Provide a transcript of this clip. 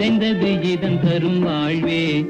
விதைந்தது இதம் தரும் வாழ்வே.